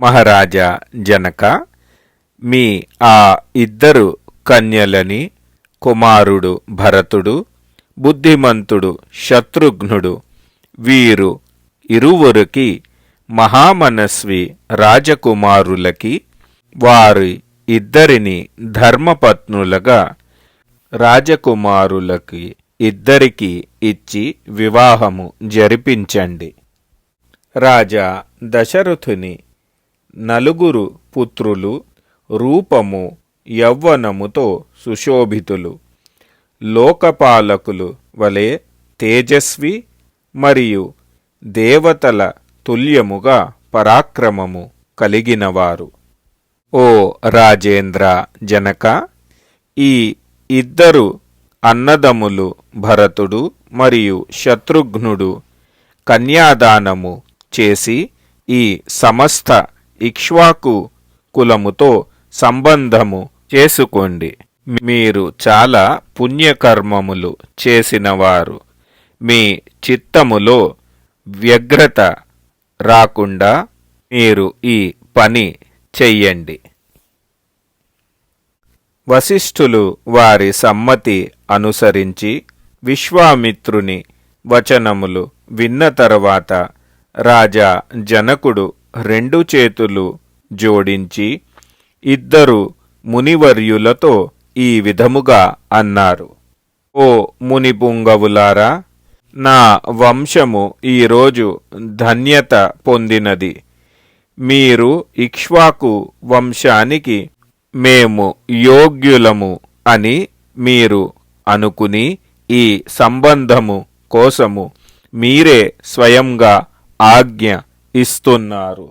మహారాజా జనక మీ ఆ ఇద్దరు కన్యలని కుమారుడు భరతుడు బుద్ధిమంతుడు శత్రుఘ్నుడు వీరు ఇరువురికి మహామనస్వి రాజకుమారులకి వారి ఇద్దరిని ధర్మపత్నులుగా రాజకుమారులకి ఇద్దరికి ఇచ్చి వివాహము జరిపించండి. రాజా దశరథుని నలుగురు పుత్రులు రూపము యవ్వనముతో సుశోభితులు. లోకపాలకులు వలె తేజస్వి మరియు దేవతల తుల్యముగా పరాక్రమము కలిగినవారు. ఓ రాజేంద్ర జనక ఈ ఇద్దరు అన్నదములు భరతుడు మరియు శత్రుఘ్నుడు కన్యాదానము చేసి ఈ సమస్త ఇక్ష్వాకు కులముతో సంబంధము చేసుకోండి. మీరు చాలా పుణ్యకర్మములు చేసినవారు. మీ చిత్తములో వ్యగ్రత రాకుండా మీరు ఈ పని చెయ్యండి. వశిష్ఠులు వారి సమ్మతి అనుసరించి విశ్వామిత్రుని వచనములు విన్న తరువాత రాజా జనకుడు రెండు చేతులు జోడించి ఇద్దరు మునివర్యులతో ఈ విధముగా అన్నారు. ఓ మునిపుంగవులారా నా వంశము ఈరోజు ధన్యత పొందినది. మీరు ఇక్ష్వాకు వంశానికి మేము యోగ్యులము అని మీరు అనుకుని ఈ సంబంధము కోసము మీరే స్వయంగా ఆజ్ఞ ఇస్తున్నారు